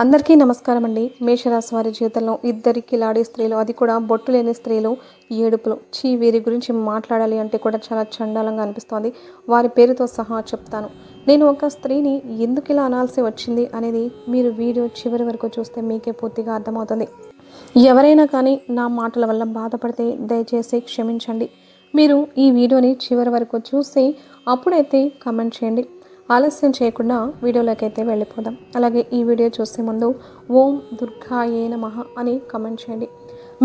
అందరికీ నమస్కారం అండి మేషరాశి వారి జీవితంలో ఇద్దరి కిలాడి స్త్రీలు అది కూడా బొట్టు లేని స్త్రీలు ఏడుపులు. చీ వీరి గురించి మాట్లాడాలి అంటే కూడా చాలా చండాలంగా అనిపిస్తోంది. వారి పేరుతో సహా చెప్తాను. నేను ఒక స్త్రీని ఎందుకు ఇలా అనాల్సి వచ్చింది అనేది మీరు వీడియో చివరి వరకు చూస్తే మీకే పూర్తిగా అర్థమవుతుంది. ఎవరైనా కానీ నా మాటల వల్ల బాధపడితే దయచేసి క్షమించండి. మీరు ఈ వీడియోని చివరి వరకు చూసి అప్పుడైతే కమెంట్ చేయండి. ఆలస్యం చేయకుండా వీడియోలోకి అయితే వెళ్ళిపోదాం. అలాగే ఈ వీడియో చూసే ముందు ఓం దుర్గాయే నమః అని కమెంట్ చేయండి.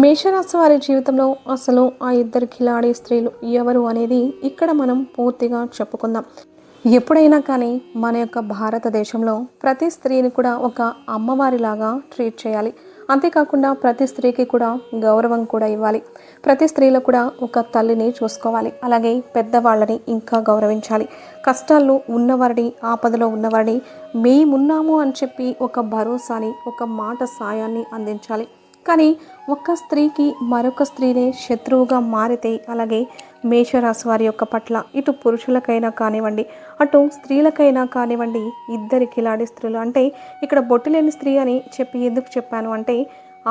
మేషరాశి వారి జీవితంలో అసలు ఆ ఇద్దరు కిలాడి స్త్రీలు ఎవరు అనేది ఇక్కడ మనం పూర్తిగా చెప్పుకుందాం. ఎప్పుడైనా కానీ మన యొక్క భారతదేశంలో ప్రతి స్త్రీని కూడా ఒక అమ్మవారిలాగా ట్రీట్ చేయాలి. అంతేకాకుండా ప్రతి స్త్రీకి కూడా గౌరవం కూడా ఇవ్వాలి. ప్రతి స్త్రీలో కూడా ఒక తల్లిని చూసుకోవాలి. అలాగే పెద్దవాళ్ళని ఇంకా గౌరవించాలి. కష్టాల్లో ఉన్నవారిని ఆపదలో ఉన్నవారిని మేమున్నాము అని చెప్పి ఒక భరోసాని ఒక మాట సాయాన్ని అందించాలి. కానీ ఒక్క స్త్రీకి మరొక స్త్రీనే శత్రువుగా మారితే అలాగే మేషరాశి వారి యొక్క పట్ల ఇటు పురుషులకైనా కానివ్వండి అటు స్త్రీలకైనా కానివ్వండి ఇద్దరి కిలాడి స్త్రీలు. అంటే ఇక్కడ బొట్టు లేని స్త్రీ అని చెప్పి ఎందుకు చెప్పాను అంటే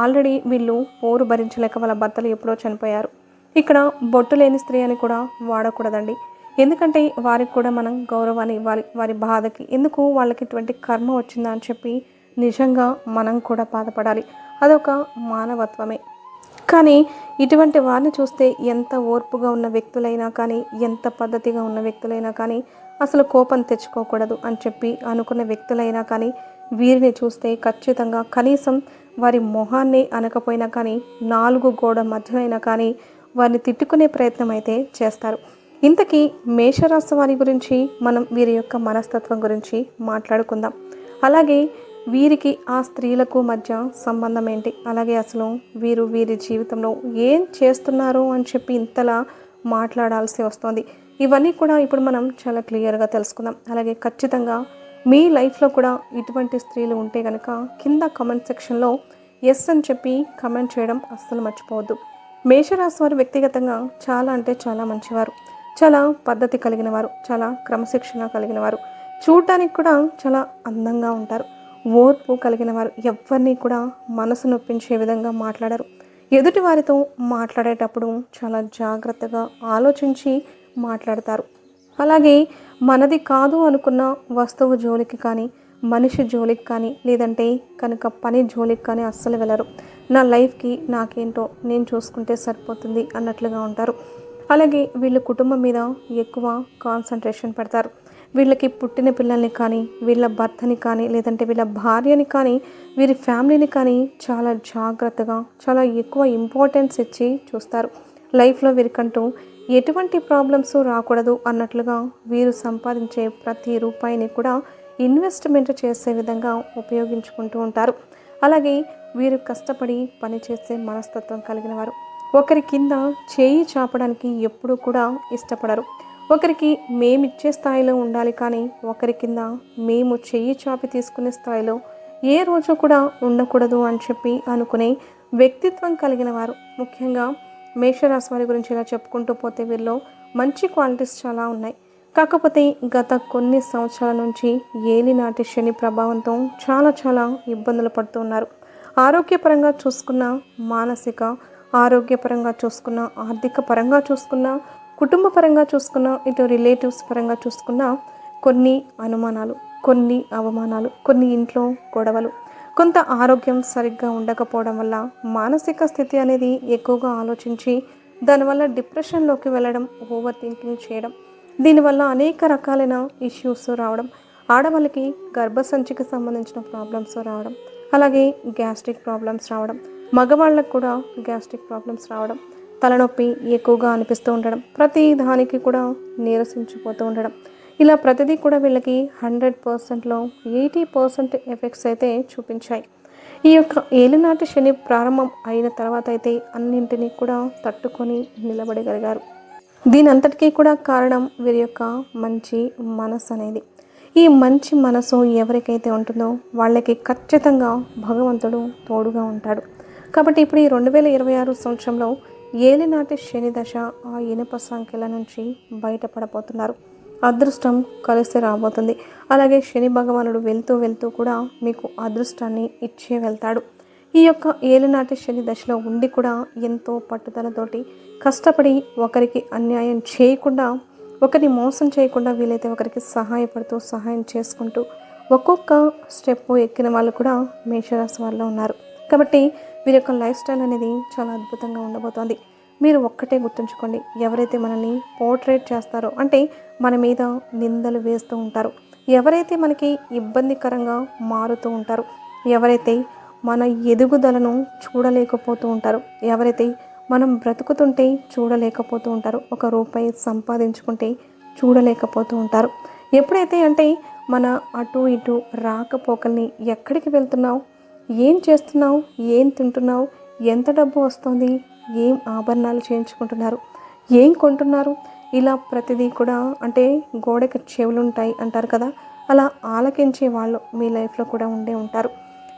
ఆల్రెడీ వీళ్ళు పోరు భరించలేక వాళ్ళ భర్తలు ఎప్పుడో చనిపోయారు. ఇక్కడ బొట్టు లేని స్త్రీ అని కూడా వాడకూడదండి. ఎందుకంటే వారికి కూడా మనం గౌరవాన్ని ఇవ్వాలి వారి బాధకి. ఎందుకు వాళ్ళకి ఇటువంటి కర్మ వచ్చిందా అని చెప్పి నిజంగా మనం కూడా బాధపడాలి. అదొక మానవత్వమే. కానీ ఇటువంటి వారిని చూస్తే ఎంత ఓర్పుగా ఉన్న వ్యక్తులైనా కానీ ఎంత పద్ధతిగా ఉన్న వ్యక్తులైనా కానీ అసలు కోపం తెచ్చుకోకూడదు అని చెప్పి అనుకున్న వ్యక్తులైనా కానీ వీరిని చూస్తే ఖచ్చితంగా కనీసం వారి మొహాన్ని అనకపోయినా కానీ నాలుగు గోడ మధ్యనైనా కానీ వారిని తిట్టుకునే ప్రయత్నం అయితే చేస్తారు. ఇంతకీ మేషరాశి వారి గురించి మనం వీరి యొక్క మనస్తత్వం గురించి మాట్లాడుకుందాం. అలాగే వీరికి ఆ స్త్రీలకు మధ్య సంబంధం ఏంటి అలాగే అసలు వీరు వీరి జీవితంలో ఏం చేస్తున్నారు అని చెప్పి ఇంతలా మాట్లాడాల్సి వస్తుంది. ఇవన్నీ కూడా ఇప్పుడు మనం చాలా క్లియర్గా తెలుసుకుందాం. అలాగే ఖచ్చితంగా మీ లైఫ్లో కూడా ఇటువంటి స్త్రీలు ఉంటే కనుక కింద కమెంట్ సెక్షన్లో ఎస్ అని చెప్పి కమెంట్ చేయడం అస్సలు మర్చిపోవద్దు. మేషరాశి వారు వ్యక్తిగతంగా చాలా అంటే చాలా మంచివారు. చాలా పద్ధతి కలిగిన వారు. చాలా క్రమశిక్షణ కలిగిన వారు. చూడటానికి కూడా చాలా అందంగా ఉంటారు. ఓర్పు కలిగిన వారు ఎవరిని కూడా మనసు నొప్పించే విధంగా మాట్లాడరు. ఎదుటి వారితో మాట్లాడేటప్పుడు చాలా జాగ్రత్తగా ఆలోచించి మాట్లాడతారు. అలాగే మనది కాదు అనుకున్న వస్తువు జోలికి కానీ మనిషి జోలికి కానీ లేదంటే కనుక పని జోలికి కానీ అస్సలు వెళ్ళరు. నా లైఫ్కి నాకేంటో నేను చూసుకుంటే సరిపోతుంది అన్నట్లుగా ఉంటారు. అలాగే వీళ్ళు కుటుంబం మీద ఎక్కువ కాన్సన్ట్రేషన్ పెడతారు. వీళ్ళకి పుట్టిన పిల్లల్ని కానీ వీళ్ళ భర్తని కానీ లేదంటే వీళ్ళ భార్యని కానీ వీరి ఫ్యామిలీని కానీ చాలా జాగ్రత్తగా చాలా ఎక్కువ ఇంపార్టెన్స్ ఇచ్చి చూస్తారు. లైఫ్లో వీరికంటూ ఎటువంటి ప్రాబ్లమ్స్ రాకూడదు అన్నట్లుగా వీరు సంపాదించే ప్రతి రూపాయిని కూడా ఇన్వెస్ట్మెంట్ చేసే విధంగా ఉపయోగించుకుంటూ ఉంటారు. అలాగే వీరు కష్టపడి పనిచేసే మనస్తత్వం కలిగిన వారు. ఒకరి కింద చేయి చాపడానికి ఎప్పుడూ కూడా ఇష్టపడరు. ఒకరికి మేమిచ్చే స్థాయిలో ఉండాలి కానీ ఒకరి కింద మేము చెయ్యి చాపి తీసుకునే స్థాయిలో ఏ రోజు కూడా ఉండకూడదు అని చెప్పి అనుకునే వ్యక్తిత్వం కలిగిన వారు. ముఖ్యంగా మేషరాశి వారి గురించి ఇలా చెప్పుకుంటూ పోతే వీరిలో మంచి క్వాలిటీస్ చాలా ఉన్నాయి. కాకపోతే గత కొన్ని సంవత్సరాల నుంచి ఏలినాటి శని ప్రభావంతో చాలా చాలా ఇబ్బందులు పడుతున్నారు ఆరోగ్యపరంగా చూసుకున్న మానసిక ఆరోగ్యపరంగా చూసుకున్న ఆర్థిక పరంగా చూసుకున్న కుటుంబ పరంగా చూసుకున్న ఇటు రిలేటివ్స్ పరంగా చూసుకున్న కొన్ని అనుమానాలు కొన్ని అవమానాలు కొన్ని ఇంట్లో గొడవలు. కొంత ఆరోగ్యం సరిగ్గా ఉండకపోవడం వల్ల మానసిక స్థితి అనేది ఎక్కువగా ఆలోచించి దానివల్ల డిప్రెషన్లోకి వెళ్ళడం ఓవర్ థింకింగ్ చేయడం. దీనివల్ల అనేక రకాలైన ఇష్యూస్ రావడం ఆడవాళ్ళకి గర్భసంచికి సంబంధించిన ప్రాబ్లమ్స్ రావడం అలాగే గ్యాస్ట్రిక్ ప్రాబ్లమ్స్ రావడం మగవాళ్ళకు కూడా గ్యాస్ట్రిక్ ప్రాబ్లమ్స్ రావడం. తలనొప్పి ఎక్కువగా అనిపిస్తూ ఉండడం ప్రతి దానికి కూడా నీరసించిపోతూ ఉండడం. ఇలా ప్రతిదీ కూడా వీళ్ళకి హండ్రెడ్ పర్సెంట్లో ఎయిటీ పర్సెంట్ ఎఫెక్ట్స్ అయితే చూపించాయి. ఈ యొక్క ఏలినాటి శని ప్రారంభం అయిన తర్వాత అయితే అన్నింటినీ కూడా తట్టుకొని నిలబడగలిగారు. దీని అంతటికీ కూడా కారణం వీరి యొక్క మంచి మనసు అనేది. ఈ మంచి మనసు ఎవరికైతే ఉంటుందో వాళ్ళకి ఖచ్చితంగా భగవంతుడు తోడుగా ఉంటాడు. కాబట్టి ఇప్పుడు ఈ రెండు వేల ఇరవై ఆరు సంవత్సరంలో ఏలినాటి శని దశ ఆ ఇనుప సంఖ్యల నుంచి బయటపడబోతున్నారు. అదృష్టం కలిసి రాబోతుంది. అలాగే శని భగవానుడు వెళ్తూ వెళ్తూ కూడా మీకు అదృష్టాన్ని ఇచ్చే వెళ్తాడు. ఈ యొక్క ఏలినాటి శని దశలో ఉండి కూడా ఎంతో పట్టుదలతోటి కష్టపడి ఒకరికి అన్యాయం చేయకుండా ఒకరిని మోసం చేయకుండా వీలైతే ఒకరికి సహాయపడుతూ సహాయం చేసుకుంటూ ఒక్కొక్క స్టెప్ ఎక్కిన వాళ్ళు కూడా మేషరాశి వాళ్ళు ఉన్నారు. కాబట్టి వీరి యొక్క లైఫ్ స్టైల్ అనేది చాలా అద్భుతంగా ఉండబోతోంది. మీరు ఒక్కటే గుర్తుంచుకోండి ఎవరైతే మనల్ని పోర్ట్రేట్ చేస్తారో అంటే మన మీద నిందలు వేస్తూ ఉంటారు. ఎవరైతే మనకి ఇబ్బందికరంగా మారుతూ ఉంటారో ఎవరైతే మన ఎదుగుదలను చూడలేకపోతూ ఉంటారో ఎవరైతే మనం బ్రతుకుతుంటే చూడలేకపోతూ ఉంటారు ఒక రూపాయి సంపాదించుకుంటే చూడలేకపోతూ ఉంటారు. ఎప్పుడైతే అంటే మన అటు ఇటు రాకపోకల్ని ఎక్కడికి వెళ్తున్నావు ఏం చేస్తున్నావు? ఏం తింటున్నావు? ఎంత డబ్బు వస్తుంది? ఏం ఆభరణాలు చేయించుకుంటున్నారు? ఏం కొంటున్నారు? ఇలా ప్రతిదీ కూడా అంటే గోడకి చెవులుంటాయి అంటారు కదా అలా ఆలకించే వాళ్ళు మీ లైఫ్లో కూడా ఉండే ఉంటారు.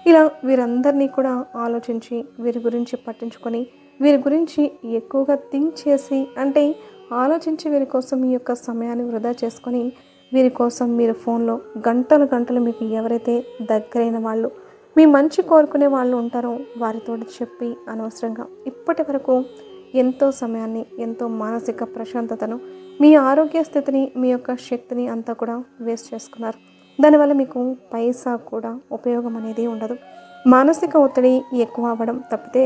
ఇలా వీరందరినీ కూడా ఆలోచించి వీరి గురించి పట్టించుకొని వీరి గురించి ఎక్కువగా థింక్ చేసి అంటే ఆలోచించి వీరి కోసం మీ యొక్క సమయాన్ని వృధా చేసుకొని వీరి కోసం మీరు ఫోన్లో గంటలు గంటలు మీకు ఎవరైతే దగ్గరైన వాళ్ళు మీ మంచి కోరుకునే వాళ్ళు ఉంటారో. వారితో చెప్పి అనవసరంగా ఇప్పటి వరకు ఎంతో సమయాన్ని ఎంతో మానసిక ప్రశాంతతను మీ ఆరోగ్య స్థితిని మీ యొక్క శక్తిని అంతా కూడా వేస్ట్ చేసుకున్నారు. దానివల్ల మీకు పైసా కూడా ఉపయోగం అనేది ఉండదు. మానసిక ఒత్తిడి ఎక్కువ అవ్వడం తప్పితే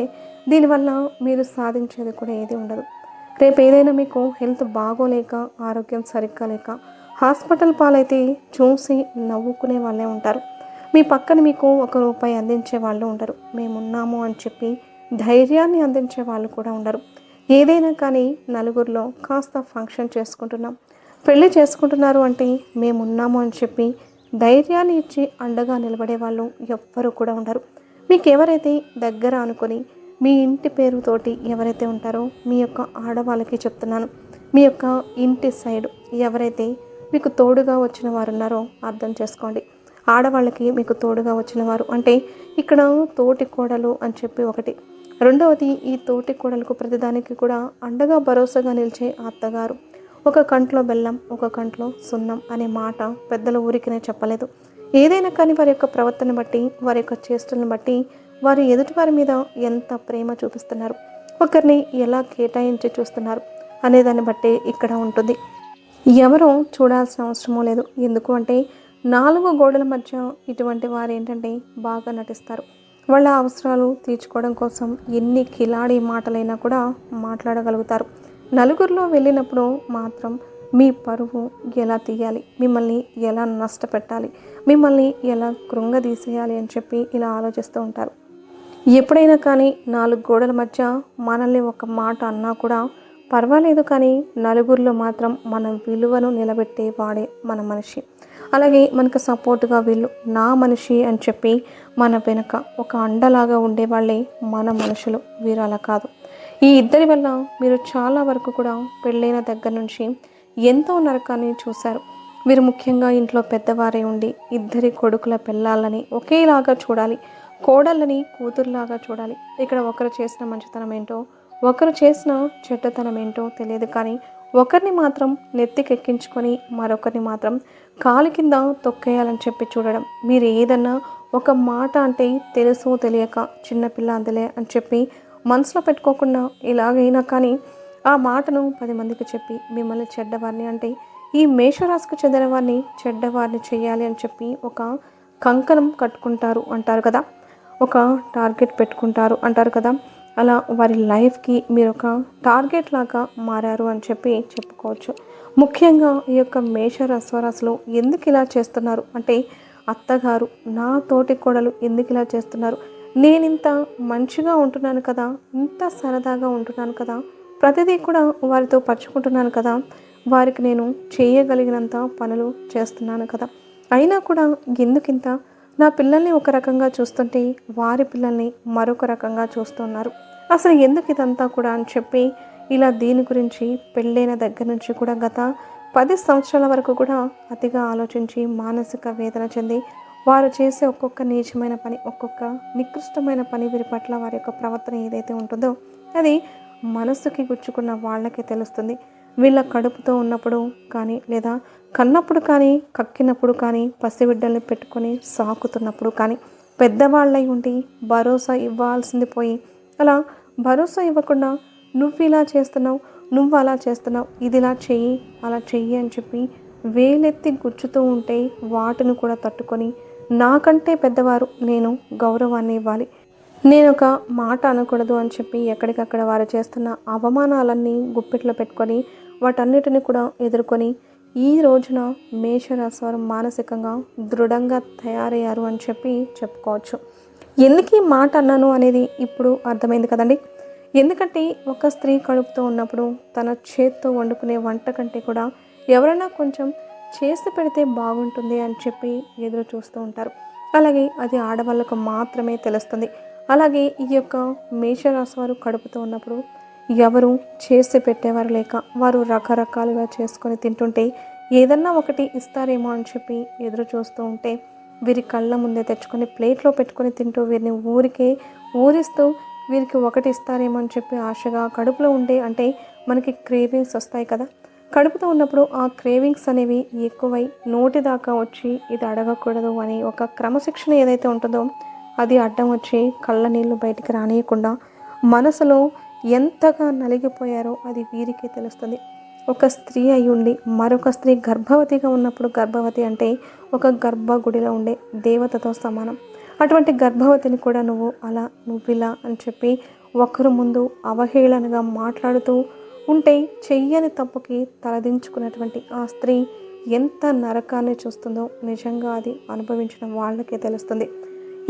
దీనివల్ల మీరు సాధించేది కూడా ఏది ఉండదు. రేపు ఏదైనా మీకు హెల్త్ బాగోలేక ఆరోగ్యం సరిగ్గా లేక హాస్పిటల్ పాలైతే చూసి నవ్వుకునే వాళ్ళే ఉంటారు. మీ పక్కన మీకు ఒక రూపాయి అందించే వాళ్ళు ఉండరు. మేమున్నాము అని చెప్పి ధైర్యాన్ని అందించే వాళ్ళు కూడా ఉండరు. ఏదైనా కానీ నలుగురిలో కాస్త ఫంక్షన్ చేసుకుంటున్నాం. పెళ్ళి చేసుకుంటున్నారు అంటే మేమున్నాము అని చెప్పి ధైర్యాన్ని ఇచ్చి అండగా నిలబడే వాళ్ళు ఎవ్వరూ కూడా ఉండరు. మీకు ఎవరైతే దగ్గర అనుకొని మీ ఇంటి పేరుతోటి ఎవరైతే ఉంటారో మీ యొక్క ఆడవాళ్ళకి చెప్తున్నాను. మీ యొక్క ఇంటి సైడ్ ఎవరైతే మీకు తోడుగా వచ్చిన వారు ఉన్నారో అర్థం చేసుకోండి. ఆడవాళ్ళకి మీకు తోడుగా వచ్చిన వారు అంటే ఇక్కడ తోటి కోడలు అని చెప్పి ఒకటి. రెండవది ఈ తోటి కోడలకు ప్రతిదానికి కూడా అండగా భరోసాగా నిలిచే అత్తగారు. ఒక కంట్లో బెల్లం ఒక కంట్లో సున్నం అనే మాట పెద్దల ఊరికినే చెప్పలేదు. ఏదైనా కానీ వారి యొక్క ప్రవర్తన బట్టి వారి యొక్క చేష్టలను బట్టి వారు ఎదుటివారి మీద ఎంత ప్రేమ చూపిస్తున్నారు. ఒకరిని ఎలా కేటాయించి చూస్తున్నారు అనే దాన్ని బట్టి ఇక్కడ ఉంటుంది. ఎవరో చూడాల్సిన అవసరమూ లేదు. ఎందుకు అంటే నాలుగు గోడల మధ్య ఇటువంటి వారు ఏంటంటే బాగా నటిస్తారు. వాళ్ళ అవసరాలు తీర్చుకోవడం కోసం ఎన్ని కిలాడి మాటలైనా కూడా మాట్లాడగలుగుతారు. నలుగురిలో వెళ్ళినప్పుడు మాత్రం మీ పరువు ఎలా తీయాలి? మిమ్మల్ని ఎలా నష్టపెట్టాలి? మిమ్మల్ని ఎలా కృంగదీసేయాలి అని చెప్పి ఇలా ఆలోచిస్తూ ఉంటారు. ఎప్పుడైనా కానీ నాలుగు గోడల మధ్య మనల్ని ఒక మాట అన్నా కూడా పర్వాలేదు కానీ నలుగురిలో మాత్రం మన విలువను నిలబెట్టే వాడే మన మనిషి. అలాగే మనకు సపోర్ట్గా వీళ్ళు నా మనిషి అని చెప్పి మన వెనుక ఒక అండలాగా ఉండేవాళ్ళే మన మనుషులు. వీరు అలా కాదు. ఈ ఇద్దరి వల్ల మీరు చాలా వరకు కూడా పెళ్ళైన దగ్గర నుంచి ఎంతో నరకాన్ని చూశారు. వీరు ముఖ్యంగా ఇంట్లో పెద్దవారే ఉండి ఇద్దరి కొడుకుల పెళ్ళాలని ఒకేలాగా చూడాలి. కోడళ్ళని కూతురులాగా చూడాలి. ఇక్కడ ఒకరు చేసిన మంచితనం ఏంటో ఒకరు చేసిన చెడ్డతనం ఏంటో తెలియదు కానీ ఒకరిని మాత్రం నెత్తికెక్కించుకొని మరొకరిని మాత్రం కాలు కింద తొక్కేయాలని చెప్పి చూడడం. మీరు ఏదన్నా ఒక మాట అంటే తెలుసో తెలియక చిన్నపిల్ల అందులే అని చెప్పి మనసులో పెట్టుకోకుండా ఇలాగైనా కానీ ఆ మాటను పది మందికి చెప్పి మిమ్మల్ని చెడ్డవారిని అంటే ఈ మేషరాశికి చెందిన వారిని చెడ్డవారిని చేయాలి అని చెప్పి ఒక కంకణం కట్టుకుంటారు అంటారు కదా. ఒక టార్గెట్ పెట్టుకుంటారు అంటారు కదా. అలా వారి లైఫ్కి మీరు ఒక టార్గెట్ లాగా మారారు అని చెప్పి చెప్పుకోవచ్చు. ముఖ్యంగా ఈ యొక్క మేషరస్వరాశులు ఎందుకు ఇలా చేస్తున్నారు? అంటే అత్తగారు నా తోటి కోడలు ఎందుకు ఇలా చేస్తున్నారు? నేను ఇంత మంచిగా ఉంటున్నాను కదా ఇంత సరదాగా ఉంటున్నాను కదా ప్రతిదీ కూడా వారితో పరుచుకుంటున్నాను కదా వారికి నేను చేయగలిగినంత పనులు చేస్తున్నాను కదా. అయినా కూడా ఎందుకింత నా పిల్లల్ని ఒక రకంగా చూస్తుంటే వారి పిల్లల్ని మరొక రకంగా చూస్తున్నారు. అసలు ఎందుకు ఇదంతా కూడా అని చెప్పి ఇలా దీని గురించి పెళ్ళైన దగ్గర నుంచి కూడా గత పది సంవత్సరాల వరకు కూడా అతిగా ఆలోచించి మానసిక వేదన చెంది వారు చేసే ఒక్కొక్క నీచమైన పని ఒక్కొక్క నికృష్టమైన పని వీరి పట్ల వారి యొక్క ప్రవర్తన ఏదైతే ఉంటుందో అది మనసుకి గుచ్చుకున్న వాళ్ళకే తెలుస్తుంది. వీళ్ళ కడుపుతో ఉన్నప్పుడు కానీ లేదా కన్నప్పుడు కానీ కక్కినప్పుడు కానీ పసిబిడ్డల్ని పెట్టుకొని సాకుతున్నప్పుడు కానీ పెద్దవాళ్ళై ఉండి భరోసా ఇవ్వాల్సింది పోయి అలా భరోసా ఇవ్వకుండా నువ్వు ఇలా చేస్తున్నావు నువ్వు అలా చేస్తున్నావు ఇది ఇలా చెయ్యి అలా చెయ్యి అని చెప్పి వేలెత్తి గుచ్చుతూ ఉంటే వాటిని కూడా తట్టుకొని నాకంటే పెద్దవారు నేను గౌరవాన్ని ఇవ్వాలి. నేను ఒక మాట అనకూడదు అని చెప్పి ఎక్కడికక్కడ వారు చేస్తున్న అవమానాలన్నీ గుప్పిట్లో పెట్టుకొని వాటన్నిటిని కూడా ఎదుర్కొని ఈ రోజున మేషరాశి వారు మానసికంగా దృఢంగా తయారయ్యారు అని చెప్పి చెప్పుకోవచ్చు. ఎందుకు ఈ మాట అన్నాను అనేది ఇప్పుడు అర్థమైంది కదండి. ఎందుకంటే ఒక స్త్రీ కడుపుతో ఉన్నప్పుడు తన చేత్తో వండుకునే వంట కంటే కూడా ఎవరైనా కొంచెం చేసి పెడితే బాగుంటుంది అని చెప్పి ఎదురు చూస్తూ ఉంటారు. అలాగే అది ఆడవాళ్ళకు మాత్రమే తెలుస్తుంది. అలాగే ఈ యొక్క మేషరాశి వారు కడుపుతో ఉన్నప్పుడు ఎవరు చేసి పెట్టేవారు లేక వారు రకరకాలుగా చేసుకొని తింటుంటే ఏదన్నా ఒకటి ఇస్తారేమో అని చెప్పి ఎదురు చూస్తూ ఉంటే వీరి కళ్ళ ముందే తెచ్చుకొని ప్లేట్లో పెట్టుకొని తింటూ వీరిని ఊరికే ఊరిస్తూ వీరికి ఒకటి ఇస్తారేమో అని చెప్పి ఆశగా కడుపులో ఉండే అంటే మనకి క్రేవింగ్స్ వస్తాయి కదా. కడుపుతో ఉన్నప్పుడు ఆ క్రేవింగ్స్ అనేవి ఎక్కువై నోటి దాకా వచ్చి ఇది అడగకూడదు అని ఒక క్రమశిక్షణ ఏదైతే ఉంటుందో అది అడ్డం వచ్చి కళ్ళ నీళ్ళు బయటికి రానియకుండా మనసులో ఎంతగా నలిగిపోయారో అది వీరికే తెలుస్తుంది. ఒక స్త్రీ అయి ఉండి మరొక స్త్రీ గర్భవతిగా ఉన్నప్పుడు గర్భవతి అంటే ఒక గర్భగుడిలో ఉండే దేవతతో సమానం. అటువంటి గర్భవతిని కూడా నువ్వు అలా నువ్విలా అని చెప్పి ఒకరు ముందు అవహేళనగా మాట్లాడుతూ ఉంటే చెయ్యని తప్పుకి తలదించుకున్నటువంటి ఆ స్త్రీ ఎంత నరకాన్ని చూస్తుందో నిజంగా అది అనుభవించిన వాళ్ళకే తెలుస్తుంది.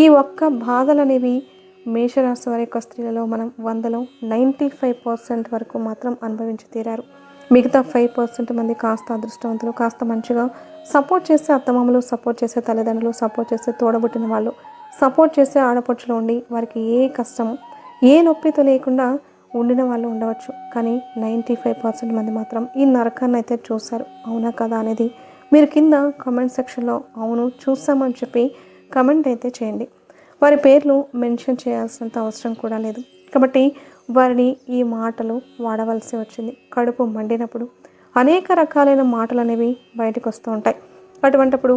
ఈ ఒక్క బాధలు అనేవి మేషరాశి వారి యొక్క స్త్రీలలో మనం వందలో నైంటీ ఫైవ్ పర్సెంట్ వరకు మాత్రం అనుభవించి తీరారు. మిగతా ఫైవ్ పర్సెంట్ మంది కాస్త అదృష్టవంతులు కాస్త మంచిగా సపోర్ట్ చేసే అత్తమామలు సపోర్ట్ చేసే తల్లిదండ్రులు సపోర్ట్ చేసే తోడబుట్టిన వాళ్ళు సపోర్ట్ చేసే ఆడపడుచులు ఉండి వారికి ఏ కష్టము ఏ నొప్పితో లేకుండా ఉండిన వాళ్ళు ఉండవచ్చు. కానీ నైంటీ ఫైవ్ పర్సెంట్ మంది మాత్రం ఈ నరకాన్ని అయితే చూశారు. అవునా కదా అనేది మీరు కింద కామెంట్ సెక్షన్లో అవును చూసామని చెప్పి కమెంట్ అయితే చేయండి. వారి పేర్లు మెన్షన్ చేయాల్సినంత అవసరం కూడా లేదు. కాబట్టి వారిని ఈ మాటలు వాడవలసి వచ్చింది. కడుపు మండినప్పుడు అనేక రకాలైన మాటలు అనేవి బయటకు వస్తూ ఉంటాయి. అటువంటప్పుడు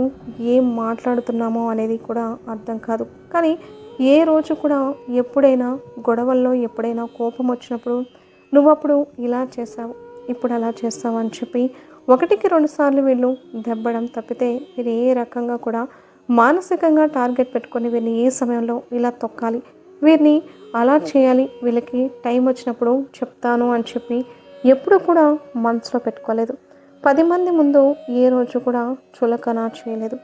ఏం మాట్లాడుతున్నామో అనేది కూడా అర్థం కాదు. కానీ ఏ రోజు కూడా ఎప్పుడైనా గొడవల్లో ఎప్పుడైనా కోపం వచ్చినప్పుడు నువ్వప్పుడు ఇలా చేసావు ఇప్పుడు అలా చేస్తావు అని చెప్పి ఒకటికి రెండు సార్లు వీళ్ళు దెబ్బడం తప్పితే వీరు ఏ రకంగా కూడా మానసికంగా టార్గెట్ పెట్టుకొని వీరిని ఏ సమయంలో ఇలా తొక్కాలి? వీరిని అలా చేయాలి వీళ్ళకి టైం వచ్చినప్పుడు చెప్తాను అని చెప్పి ఎప్పుడు కూడా మనసులో పెట్టుకోలేదు. పది మంది ముందు ఏ రోజు కూడా చులకన చేయలేదు.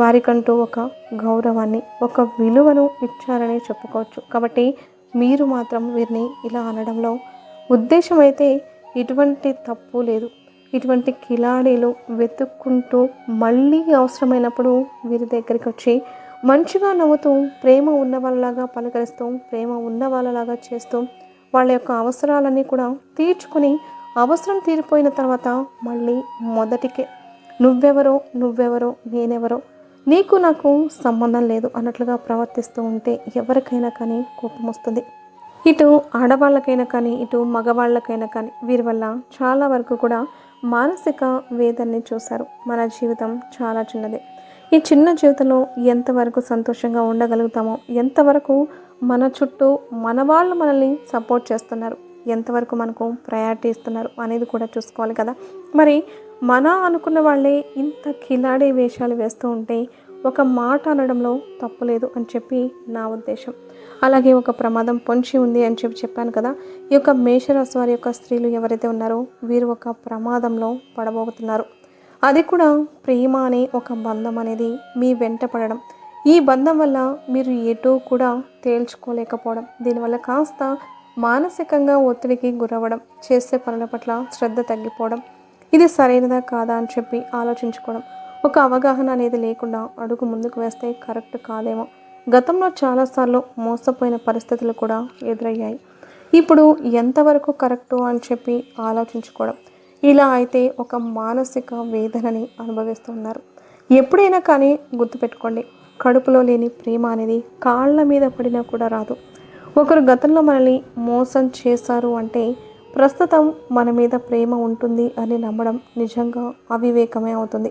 వారికంటూ ఒక గౌరవాన్ని ఒక విలువను ఇచ్చారని చెప్పుకోవచ్చు. కాబట్టి మీరు మాత్రం వీరిని ఇలా అనడంలో ఉద్దేశం అయితే ఎటువంటి తప్పు లేదు. ఇటువంటి కిలాడీలు వెతుక్కుంటూ మళ్ళీ అవసరమైనప్పుడు వీరి దగ్గరికి వచ్చి మంచిగా నవ్వుతూ ప్రేమ ఉన్న వాళ్ళలాగా పలకరిస్తూ ప్రేమ ఉన్న వాళ్ళలాగా చేస్తూ వాళ్ళ యొక్క అవసరాలన్నీ కూడా తీర్చుకుని అవసరం తీరిపోయిన తర్వాత మళ్ళీ మొదటికే నువ్వెవరో నువ్వెవరో నేనెవరో? నీకు నాకు సంబంధం లేదు అన్నట్లుగా ప్రవర్తిస్తూ ఉంటే ఎవరికైనా కానీ కోపం వస్తుంది. ఇటు ఆడవాళ్ళకైనా కానీ ఇటు మగవాళ్ళకైనా కానీ వీరి వల్ల చాలా వరకు కూడా మానసిక వేదనని చూశారు. మన జీవితం చాలా చిన్నది. ఈ చిన్న జీవితంలో ఎంతవరకు సంతోషంగా ఉండగలుగుతామో ఎంతవరకు మన చుట్టూ మన వాళ్ళు మనల్ని సపోర్ట్ చేస్తున్నారు ఎంతవరకు మనకు ప్రయారిటీ ఇస్తున్నారు అనేది కూడా చూసుకోవాలి కదా. మరి మన అనుకున్న వాళ్ళే ఇంత కిలాడే వేషాలు వేస్తూ ఉంటే ఒక మాట అనడంలో తప్పులేదు అని చెప్పి నా ఉద్దేశం. అలాగే ఒక ప్రమాదం పొంచి ఉంది అని చెప్పి చెప్పాను కదా. ఈ యొక్క మేషరాశి వారి యొక్క స్త్రీలు ఎవరైతే ఉన్నారో వీరు ఒక ప్రమాదంలో పడబోతున్నారు. అది కూడా ప్రేమ అనే ఒక బంధం అనేది మీ వెంట పడడం. ఈ బంధం వల్ల మీరు ఎటో కూడా తేల్చుకోలేకపోవడం. దీనివల్ల కాస్త మానసికంగా ఒత్తిడికి గురవ్వడం చేసే పనుల పట్ల శ్రద్ధ తగ్గిపోవడం ఇది సరైనదా కాదా అని చెప్పి ఆలోచించుకోవడం. ఒక అవగాహన అనేది లేకుండా అడుగు ముందుకు వేస్తే కరెక్ట్ కాదేమో. గతంలో చాలాసార్లు మోసపోయిన పరిస్థితులు కూడా ఎదురయ్యాయి. ఇప్పుడు ఎంతవరకు కరెక్టు అని చెప్పి ఆలోచించుకోవడం. ఇలా అయితే ఒక మానసిక వేదనని అనుభవిస్తున్నారు ఎప్పుడైనా కానీ గుర్తుపెట్టుకోండి కడుపులో లేని ప్రేమ అనేది కాళ్ళ మీద పడినా కూడా రాదు. ఒకరు గతంలో మనల్ని మోసం చేశారు అంటే ప్రస్తుతం మన మీద ప్రేమ ఉంటుంది అని నమ్మడం నిజంగా అవివేకమే అవుతుంది.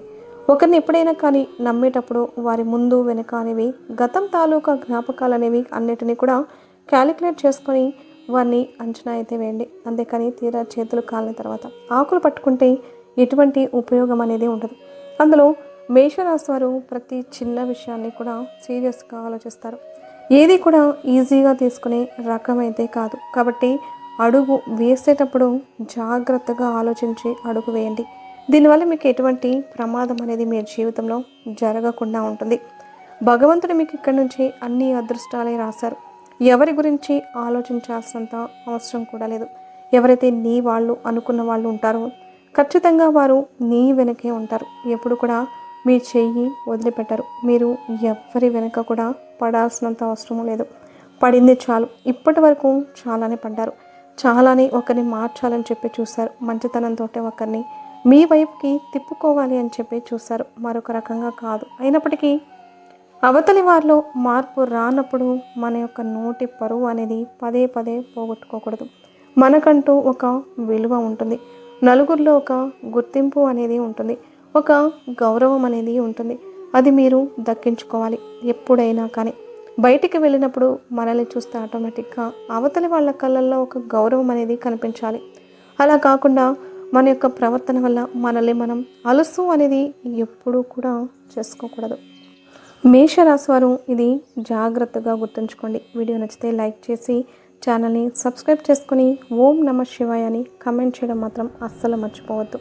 ఒకరిని ఎప్పుడైనా కానీ నమ్మేటప్పుడు వారి ముందు వెనుక అనేవి గతం తాలూకా జ్ఞాపకాలు అనేవి అన్నిటినీ కూడా క్యాలిక్యులేట్ చేసుకొని వారిని అంచనా అయితే వేయండి. అంతేకాని తీరా చేతులు కాలిన తర్వాత ఆకులు పట్టుకుంటే ఎటువంటి ఉపయోగం అనేది ఉండదు. అందులో మేషరాశి వారు ప్రతి చిన్న విషయాన్ని కూడా సీరియస్గా ఆలోచిస్తారు. ఏది కూడా ఈజీగా తీసుకునే రకం అయితే కాదు. కాబట్టి అడుగు వేసేటప్పుడు జాగ్రత్తగా ఆలోచించి అడుగు వేయండి. దీనివల్ల మీకు ఎటువంటి ప్రమాదం అనేది మీ జీవితంలో జరగకుండా ఉంటుంది. భగవంతుడు మీకు ఇక్కడి నుంచి అన్ని అదృష్టాలే రాశారు. ఎవరి గురించి ఆలోచించాల్సినంత అవసరం కూడా లేదు. ఎవరైతే నీ వాళ్ళు అనుకున్న వాళ్ళు ఉంటారో ఖచ్చితంగా వారు నీ వెనకే ఉంటారు. ఎప్పుడు కూడా మీ చెయ్యి వదిలిపెట్టరు. మీరు ఎవ్వరి వెనక కూడా పడాల్సినంత అవసరం లేదు. పడింది చాలు. ఇప్పటి వరకు చాలానే పడ్డారు. చాలానే ఒకరిని మార్చాలని చెప్పి చూశారు. మంచితనంతో ఒకరిని మీ వైపుకి తిప్పుకోవాలి అని చెప్పి చూశారు. మరొక రకంగా కాదు. అయినప్పటికీ అవతలి వారిలో మార్పు రానప్పుడు మన యొక్క నోటి పరువు అనేది పదే పదే పోగొట్టుకోకూడదు. మనకంటూ ఒక విలువ ఉంటుంది. నలుగురిలో ఒక గుర్తింపు అనేది ఉంటుంది. ఒక గౌరవం అనేది ఉంటుంది. అది మీరు దక్కించుకోవాలి ఎప్పుడైనా కానీ. బయటికి వెళ్ళినప్పుడు మనల్ని చూస్తే ఆటోమేటిక్గా అవతలి వాళ్ళ కళ్ళల్లో ఒక గౌరవం అనేది కనిపించాలి. అలా కాకుండా మన యొక్క ప్రవర్తన వల్ల మనల్ని మనం అలసు అనేది ఎప్పుడూ కూడా చేసుకోకూడదు. మేషరాశి వారు ఇది జాగ్రత్తగా గుర్తుంచుకోండి. వీడియో నచ్చితే లైక్ చేసి ఛానల్ని సబ్స్క్రైబ్ చేసుకుని ఓం నమ శివాయ అని కమెంట్ చేయడం మాత్రం అస్సలు మర్చిపోవద్దు.